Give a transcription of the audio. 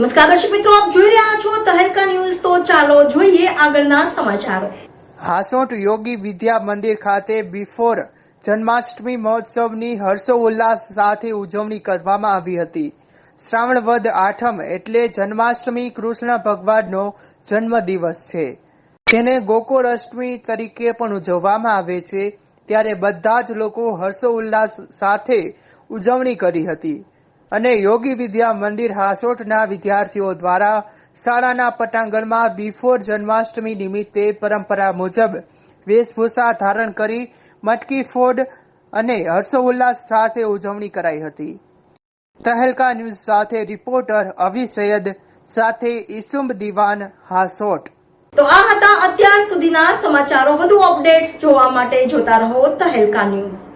નમસ્કાર દર્શક મિત્રો, આપ જોઈ રહ્યા છો તહેલકા ન્યૂઝ. તો ચાલો જોઈએ આગળના સમાચારો. હાસોટ યોગી વિદ્યા મંદિર ખાતે બિફોર જન્માષ્ટમી મહોત્સવની હર્ષોલ્લાસ સાથે ઉજવણી કરવામાં આવી હતી. શ્રાવણ વદ આઠમ એટલે જન્માષ્ટમી કૃષ્ણ ભગવાનનો જન્મદિવસ છે. જેને ગોકુળ અષ્ટમી તરીકે પણ ઉજવવામાં આવે છે. ત્યારે બધા જ લોકો હર્ષોલ્લાસ સાથે ઉજવણી કરી હતી. અને યોગી વિદ્યા મંદિર હાસોટના વિદ્યાર્થીઓ દ્વારા શાળાના પટાંગણમાં બિફોર જન્માષ્ટમી નિમિત્તે પરંપરા મુજબ વેશભૂષા ધારણ કરી મટકી ફોડ અને હર્ષોલ્લાસ સાથે ઉજવણી કરાઈ હતી. તહેલકા ન્યૂઝ સાથે રિપોર્ટર અવી સૈયદ, સાથે ઈસુમ દિવાન હાસોટ. તો આ હતા અત્યાર સુધીના સમાચારો. વધુ અપડેટ્સ જોવા માટે જોતા રહો તહેલકા ન્યૂઝ.